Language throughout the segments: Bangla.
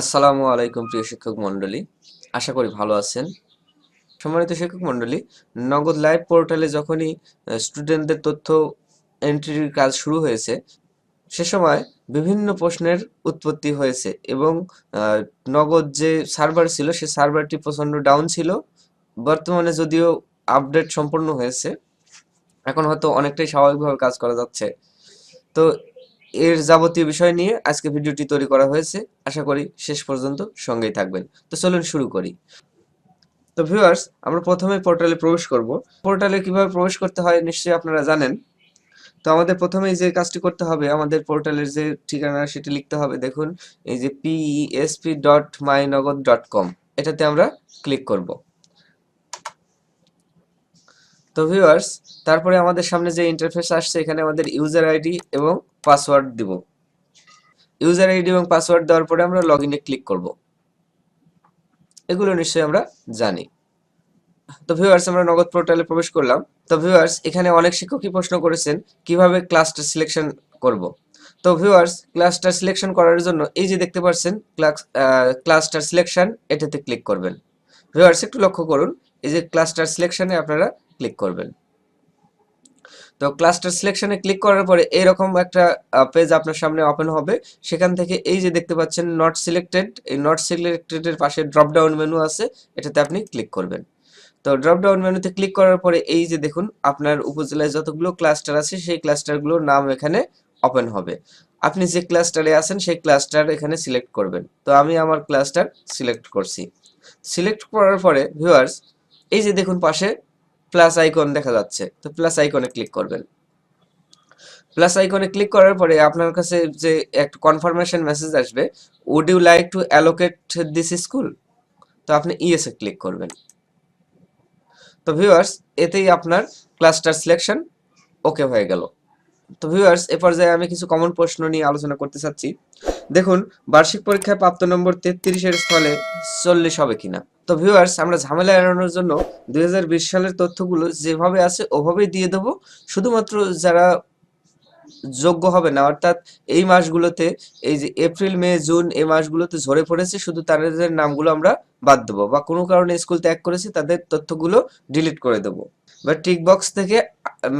আসসালামু আলাইকুম প্রিয় শিক্ষক মণ্ডলী। আশা করি ভালো আছেন। সম্মানিত শিক্ষক মণ্ডলী, নগদ লাইভ পোর্টালে যখনই স্টুডেন্টদের তথ্য এন্ট্রির কাজ শুরু হয়েছে, সে সময় বিভিন্ন প্রশ্নের উৎপত্তি হয়েছে এবং নগদ যে সার্ভার ছিল, সে সার্ভারটি প্রচণ্ড ডাউন ছিল। বর্তমানে যদিও আপডেট সম্পন্ন হয়েছে, এখন হয়তো অনেকটাই স্বাভাবিকভাবে কাজ করা যাচ্ছে। তো এর যাবতীয় বিষয় নিয়ে আজকে ভিডিওটি তৈরি করা হয়েছে। আশা করি শেষ পর্যন্ত সঙ্গেই থাকবেন। তো চলুন শুরু করি। তো ভিউয়ার্স আমরা প্রথমে পোর্টালে প্রবেশ করব। পোর্টালে কীভাবে প্রবেশ করতে হয় নিশ্চয়ই আপনারা জানেন। তো আমাদের প্রথমেই যে কাজটি করতে হবে, আমাদের পোর্টালের যে ঠিকানা সেটি লিখতে হবে। দেখুন, এই যে পিইএসপি ডট মাইনগদ ডট কম এটাতে আমরা ক্লিক করব। তো ভিউয়ার্স তারপরে আমাদের সামনে যে ইন্টারফেস আসছে, এখানে আমাদের ইউজার আইডি এবং পাসওয়ার্ড দিব। ইউজার আইডি এবং পাসওয়ার্ড দেওয়ার পরে আমরা লগ ইনে ক্লিক করব। এগুলো নিশ্চয়ই আমরা জানি। তো ভিউয়ার্স আমরা নগদ পোর্টালে প্রবেশ করলাম। তো ভিউয়ার্স এখানে অনেক শিক্ষকই প্রশ্ন করেছেন, কীভাবে ক্লাসটা সিলেকশন করব? তো ভিউয়ার্স ক্লাসটা সিলেকশন করার জন্য এই যে দেখতে পাচ্ছেন ক্লাস ক্লাসটার সিলেকশন এটাতে ক্লিক করবেন। ভিউয়ার্স একটু লক্ষ্য করুন, এই যে ক্লাসটার সিলেকশনে আপনারা ক্লিক করবেন। তো ক্লাস্টার সিলেকশনে ক্লিক করার পরে এরকম একটা পেজ আপনার সামনে ওপেন হবে। সেখান থেকে এই যে দেখতে পাচ্ছেন নট সিলেক্টেড এই নট সিলেক্টেডের পাশে ড্রপ ডাউন মেনু আছে, এটাতে আপনি ক্লিক করবেন। তো ড্রপ ডাউন মেনুতে ক্লিক করার পরে এই যে দেখুন, আপনার উপজেলায় যতগুলো ক্লাস্টার আছে, সেই ক্লাস্টারগুলোর নাম এখানে ওপেন হবে। আপনি যে ক্লাস্টারে আছেন, সেই ক্লাস্টার এখানে সিলেক্ট করবেন। তো আমি আমার ক্লাস্টার সিলেক্ট করছি। সিলেক্ট করার পরে ভিউয়ার্স এই যে দেখুন পাশে প্লাস আইকন দেখা যাচ্ছে। তো প্লাস আইকনে ক্লিক করবেন। প্লাস আইকনে ক্লিক করার পরে আপনার কাছে যে একটা কনফার্মেশন মেসেজ আসবে would you like to allocate this school তো আপনি ইএস এ ক্লিক করবেন। তো ভিউয়ার্স এতেই আপনার ক্লাস্টার সিলেকশন ওকে হয়ে গেল। তো ভিউয়ার্স এ পর্যায়ে আমি কিছু কমন প্রশ্ন নিয়ে আলোচনা করতে চাচ্ছি। দেখুন, বার্ষিক পরীক্ষায় প্রাপ্ত নম্বর তেত্রিশের স্থলে চল্লিশ হবে কিনা। তো ভিউয়ার্স আমরা ঝামেলা এড়ানোর জন্য দুই হাজার বিশ সালের তথ্যগুলো যেভাবে আছে, ওভাবেই দিয়ে দেবো। শুধুমাত্র যারা যোগ্য হবে না, অর্থাৎ এই মাসগুলোতে, এই যে এপ্রিল, মে, জুন, এই মাসগুলোতে ঝরে পড়েছে, শুধু তাদের নামগুলো আমরা বাদ দেবো বা কোনো কারণে স্কুল ত্যাগ করেছে, তাদের তথ্যগুলো ডিলিট করে দেবো। বা টিক বক্স থেকে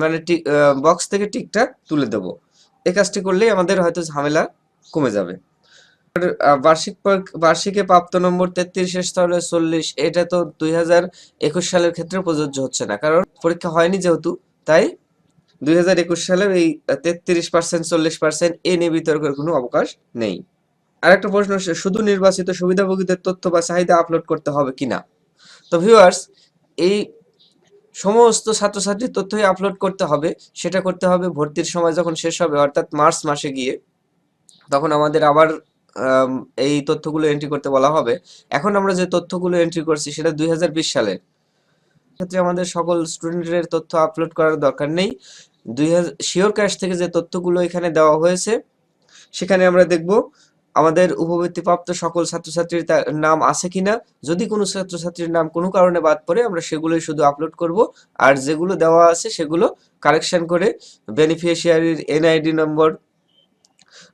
মানে টিক বক্স থেকে টিকটা তুলে দেবো। এই কাজটি করলেই আমাদের হয়তো ঝামেলা কমে যাবে। বার্ষিক বার্ষিকে প্রাপ্ত নম্বর তেত্রিশের স্তরে চল্লিশ এটা তো দুই হাজার একুশ সালের ক্ষেত্রে প্রযোজ্য হচ্ছে না। কারণ পরীক্ষা হয়নি যেহেতু তাই দুই সালের এই তেত্রিশ পার্সেন্ট চল্লিশ পার্সেন্ট এ নিয়ে বিতর্কের কোনো অবকাশ নেই। আরেকটা প্রশ্ন হচ্ছে, শুধু নির্বাচিত সুবিধাভোগীদের তথ্য বা চাহিদা আপলোড করতে হবে কিনা তো ভিউয়ার্স এই সমস্ত ছাত্রছাত্রীর তথ্যই আপলোড করতে হবে সেটা করতে হবে ভর্তির সময় যখন শেষ হবে অর্থাৎ মার্চ মাসে গিয়ে। তখন আমাদের আবার এই তথ্যগুলো এন্ট্রি করতে বলা হবে। এখন আমরা যে তথ্যগুলো এন্ট্রি করছি সেটা দুই হাজার বিশ সালের ক্ষেত্রে আমাদের সকল স্টুডেন্টের তথ্য আপলোড করার দরকার নেই। দুই হাজার শিওর ক্যাশ থেকে যে তথ্যগুলো এখানে দেওয়া হয়েছে, সেখানে আমরা দেখব আমাদের উপবৃত্তিপ্রাপ্ত সকল ছাত্রছাত্রীর নাম আছে কিনা। যদি কোনো ছাত্রছাত্রীর নাম কোনো কারণে বাদ পড়ে, আমরা সেগুলোই শুধু আপলোড করব। আর যেগুলো দেওয়া আছে সেগুলো কারেকশন করে বেনিফিশিয়ারির এনআইডি নম্বর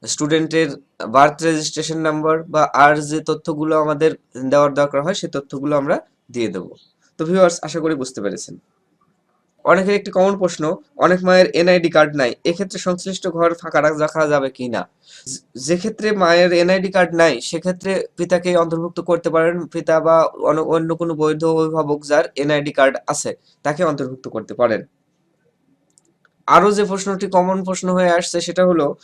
স্টুডেন্টের বার্থ রেজিস্ট্রেশন নাম্বার বা আর যে তথ্যগুলো আমাদের দেওয়ার দরকার হয় সেই তথ্যগুলো আমরা দিয়ে দেবো। তো ভিউয়ার্স আশা করি বুঝতে পেরেছেন। অনেকের একটি কমন প্রশ্ন, অনেক মায়ের এনআইডি কার্ড নাই, এক্ষেত্রে সংশ্লিষ্ট ঘর ফাঁকা রাখা যাবে কি না? যে ক্ষেত্রে মায়ের এনআইডি কার্ড নাই, সেক্ষেত্রে পিতাকে অন্তর্ভুক্ত করতে পারেন, পিতা বা অন্য- অন্য কোনো বৈধ অভিভাবক যার এনআইডি কার্ড আছে, তাকে অন্তর্ভুক্ত করতে পারেন। আরও যে প্রশ্নটি কমন প্রশ্ন হয়ে আসছে, সেটা হলো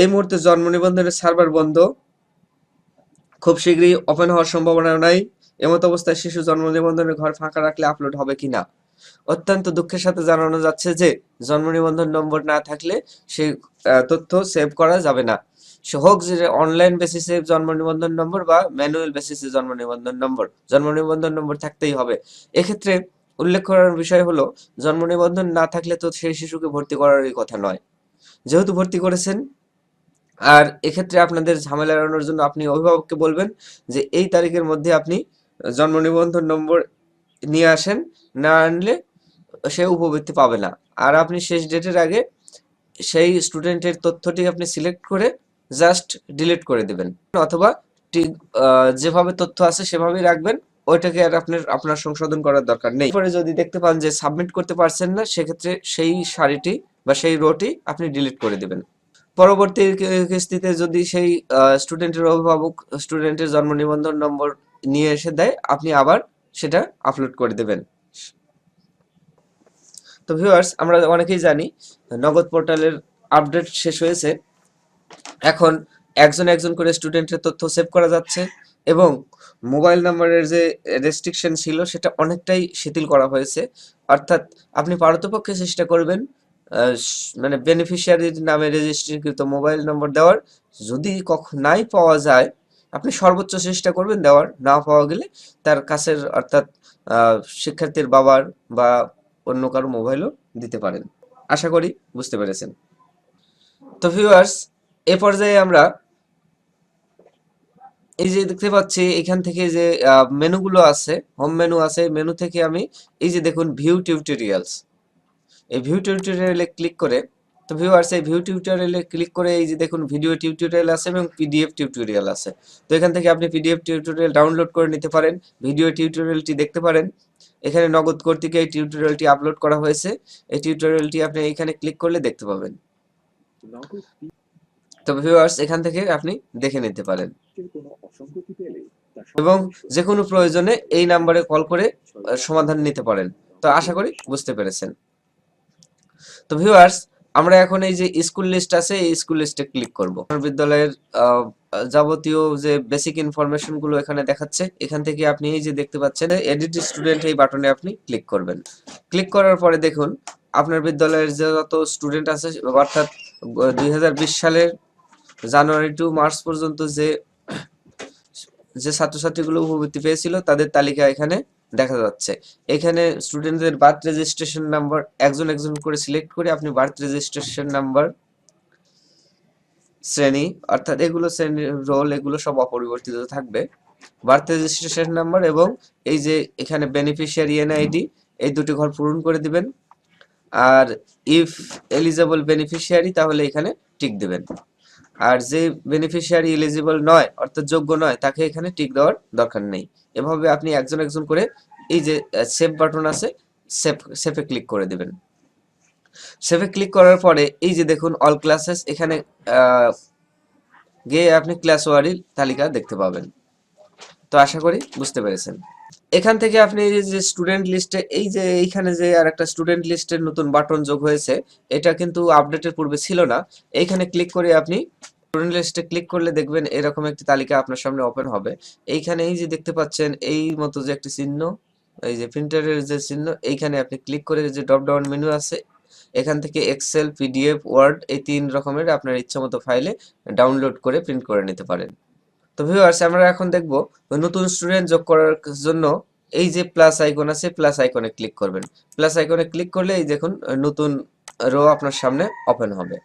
এই মুহূর্তে জন্ম নিবন্ধনের সার্ভার বন্ধ। খুব শীঘ্রই ওপেন হওয়ার সম্ভাবনা নাই। এমত অবস্থায় শিশু জন্ম নিবন্ধনের ঘর ফাঁকা রাখলে আপলোড হবে কিনা? অত্যন্ত দুঃখের সাথে জানানো যাচ্ছে যে, জন্ম নিবন্ধন নম্বর না থাকলে সেই তথ্য সেভ করা যাবে না। হোক যে অনলাইন বেসিসে জন্ম নিবন্ধন নম্বর বা ম্যানুয়াল বেসিসে জন্ম নিবন্ধন নম্বর, জন্ম নিবন্ধন নম্বর থাকতেই হবে। এক্ষেত্রে উল্লেখ করার বিষয় হলো, জন্ম নিবন্ধন না থাকলে তো সেই শিশুকে ভর্তি করারই কথা নয়। যেহেতু ভর্তি করেছেন আর এক্ষেত্রে আপনাদের ঝামেলা এড়ানোর জন্য আপনি অভিভাবককে বলবেন যে এই তারিখের মধ্যে আপনি জন্ম নিবন্ধন নম্বর নিয়ে আসেন, না আনলে সে উপবৃত্তি পাবে না। আর আপনি শেষ ডেটের আগে সেই স্টুডেন্টের তথ্যটি আপনি সিলেক্ট করে জাস্ট ডিলিট করে দেবেন। অথবা যেভাবে তথ্য আছে সেভাবেই রাখবেন, ওইটাকে আর আপনার আপনার সংশোধন করার দরকার নেই। পরে যদি দেখতে পান যে সাবমিট করতে পারছেন না, সেক্ষেত্রে সেই শাড়িটি বা সেই রোটি আপনি ডিলিট করে দিবেন। পরবর্তী কিস্তিতে যদি সেই স্টুডেন্টের অভিভাবক স্টুডেন্টের জন্ম নিবন্ধন নম্বর নিয়ে এসে দেয়, আপনি আবার সেটা আপলোড করে দেবেন। তো ভিউয়ার্স আমরা অনেকেই জানি, নগদ পোর্টালের আপডেট শেষ হয়েছে। এখন একজন একজন করে স্টুডেন্টের তথ্য সেভ করা যাচ্ছে এবং মোবাইল নাম্বারের যে রেস্ট্রিকশন ছিল, সেটা অনেকটাই শিথিল করা হয়েছে। অর্থাৎ আপনি পারতপক্ষে চেষ্টা করবেন মানে বেনিফিশিয়ারির নামে রেজিস্ট্রিকৃত মোবাইল নম্বর দেওয়ার যদি কখন নাই পাওয়া যায়, আপনি সর্বোচ্চ চেষ্টা করবেন দেওয়ার। না পাওয়া গেলে তার কাছের অর্থাৎ শিক্ষার্থীর বাবার বা অন্য কারও মোবাইলও দিতে পারেন। আশা করি বুঝতে পেরেছেন। তো ভিউয়ার্স এ পর্যায়ে আমরা এই যে দেখতে পাচ্ছি, এখান থেকে যে মেনুগুলো আছে হোম মেনু আছে মেনু থেকে আমি এই যে দেখুন ভিউ টিউটোরিয়ালস এই ভিউ টিউটোরিয়ালে ক্লিক করে, তো ভিউয়ার্স এই ভিউ টিউটোরিয়ালে ক্লিক করে এই যে দেখুন ভিডিও টিউটোরিয়াল আছে এবং পিডিএফ টিউটোরিয়াল আছে। তো এখান থেকে আপনি পিডিএফ টিউটোরিয়াল ডাউনলোড করে নিতে পারেন ভিডিও টিউটোরিয়ালটি দেখতে পারেন। এখানে নগদ কর্তৃক এই টিউটোরিয়ালটি আপলোড করা হয়েছে। এই টিউটোরিয়ালটি আপনি এখানে ক্লিক করলে দেখতে পাবেন। তো ভিউয়ার্স এখান থেকে আপনি দেখে নিতে পারেন। এবং যে কোনো প্রয়োজনে এই নাম্বারে কল করে সমাধান নিতে পারেন। তো আশা করি বুঝতে পেরেছেন। তো ভিউয়ার্স আমরা এখন এই যে স্কুল লিস্ট আছে, এই স্কুল লিস্টে ক্লিক করব। বিদ্যালয়ের যাবতীয় যে বেসিক ইনফরমেশনগুলো এখানে দেখাচ্ছে, এখান থেকে আপনি এই যে দেখতে পাচ্ছেন এডিট স্টুডেন্ট এই বাটনে আপনি ক্লিক করবেন। ক্লিক করার পরে দেখুন, আপনার বিদ্যালয়ের যে যত স্টুডেন্ট আছে, অর্থাৎ দুই হাজার বিশ সালের জানুয়ারি টু মার্চ পর্যন্ত যে যে ছাত্রছাত্রীগুলো উপবৃত্তি পেয়েছিল, তাদের তালিকা এখানে দেখা যাচ্ছে। এখানে স্টুডেন্টদের বার্থ রেজিস্ট্রেশন নাম্বার একজন একজন করে সিলেক্ট করে আপনি বার্থ রেজিস্ট্রেশন নাম্বার শ্রেণি, অর্থাৎ এগুলো শ্রেণি রোল এগুলো সব অপরিবর্তিত থাকবে। বার্থ রেজিস্ট্রেশন নাম্বার এবং এই যে এখানে বেনিফিশিয়ারি এনআইডি এই দুটি ঘর পূরণ করে দিবেন। আর ইফ এলিজেবল বেনিফিশিয়ারি তাহলে এখানে টিক দিবেন। আর যে বেনিফিশিয়ারি এলিজিবল নয়, অর্থাৎ যোগ্য নয়, তাকে এখানে টিক দেওয়ার দরকার নেই। এভাবে আপনি একজন একজন করে এই যে সেভ বাটন আছে সেভ সেভে ক্লিক করে দিবেন। সেভে ক্লিক করার পরে এই যে দেখুন অল ক্লাসেস এখানে গিয়ে আপনি ক্লাস ওয়ারির তালিকা দেখতে পাবেন। তো আশা করি বুঝতে পেরেছেন। এখান থেকে আপনি যে স্টুডেন্ট লিস্টে এই যে এইখানে যে আর একটা স্টুডেন্ট লিস্টের নতুন বাটন যোগ হয়েছে, এটা কিন্তু আপডেটের পূর্বে ছিল না। এইখানে ক্লিক করে আপনি স্টুডেন্ট লিস্টে ক্লিক করলে দেখবেন এরকম একটি তালিকা আপনার সামনে ওপেন হবে। এইখানে এই যে দেখতে পাচ্ছেন, এই মতো যে একটি চিহ্ন, এই যে প্রিন্টারের যে চিহ্ন, এইখানে আপনি ক্লিক করে যে ড্রপ ডাউন মেনু আছে, এখান থেকে এক্সেল পিডিএফ ওয়ার্ড এই তিন রকমের আপনার ইচ্ছা মতো ফাইলে ডাউনলোড করে প্রিন্ট করে নিতে পারেন। তো ভিউয়ার্স আমরা এখন দেখব নতুন স্টুডেন্ট যোগ করার জন্য এই যে প্লাস আইকন আছে প্লাস আইকনে ক্লিক করবেন। প্লাস আইকনে ক্লিক করলে এই দেখুন, নতুন রো আপনার সামনে ওপেন হবে।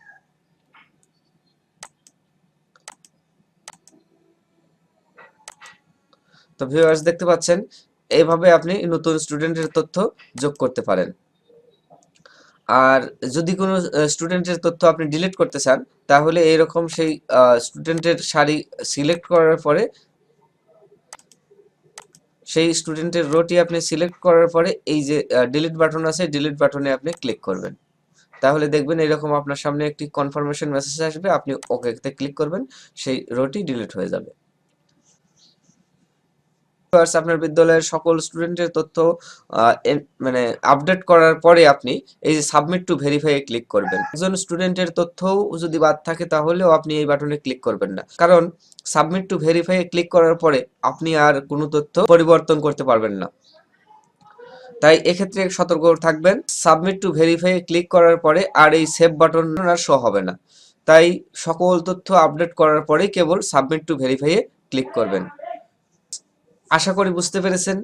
তো ভিউয়ার্স দেখতে পাচ্ছেন, এইভাবে আপনি নতুন স্টুডেন্টের তথ্য যোগ করতে পারেন। আর যদি কোনো স্টুডেন্টের তথ্য আপনি ডিলিট করতে চান, তাহলে এইরকম সেই স্টুডেন্টের সারি সিলেক্ট করার পরে, সেই স্টুডেন্টের রোটি আপনি সিলেক্ট করার পরে এই যে ডিলিট বাটন আছে ডিলিট বাটনে আপনি ক্লিক করবেন। তাহলে দেখবেন এরকম আপনার সামনে একটি কনফার্মেশন মেসেজ আসবে, আপনি ওকেতে ক্লিক করবেন, সেই রোটি ডিলিট হয়ে যাবে। Viewers, আপনার বিদ্যালয়ের সকল স্টুডেন্টের তথ্য মানে আপডেট করার পরে আপনি এই যে সাবমিট টু ভেরিফাই ক্লিক করবেন। একজন স্টুডেন্টের তথ্যও যদি বাদ থাকে তাহলেও আপনি এই বাটনে ক্লিক করবেন না। কারণ সাবমিট টু ভেরিফাই ক্লিক করার পরে আপনি আর কোনো তথ্য পরিবর্তন করতে পারবেন না। তাই এক্ষেত্রে সতর্ক থাকবেন। সাবমিট টু ভেরিফাই ক্লিক করার পরে আর এই সেভ বাটন আর শো হবে না। তাই সকল তথ্য আপডেট করার পরে কেবল সাবমিট টু ভেরিফাই এ ক্লিক করবেন। আশা করি বুঝতে পেরেছেন।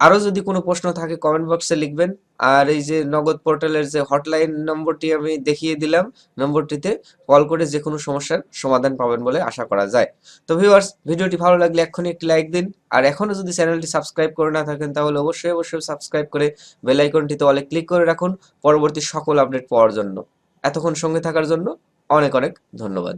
আরও যদি কোনো প্রশ্ন থাকে কমেন্ট বক্সে লিখবেন। আর এই যে নগদ পোর্টালের যে হটলাইন নম্বরটি আমি দেখিয়ে দিলাম নম্বরটিতে কল করে যে কোনো সমস্যার সমাধান পাবেন বলে আশা করা যায়। তো ভিউয়ার্স ভিডিওটি ভালো লাগলে এক্ষুনি একটি লাইক দিন। আর এখনও যদি চ্যানেলটি সাবস্ক্রাইব করে না থাকেন, তাহলে অবশ্যই অবশ্যই সাবস্ক্রাইব করে বেল আইকনটিতে অলে ক্লিক করে রাখুন। পরবর্তী সকল আপডেট পাওয়ার জন্য। এতক্ষণ সঙ্গে থাকার জন্য অনেক অনেক ধন্যবাদ।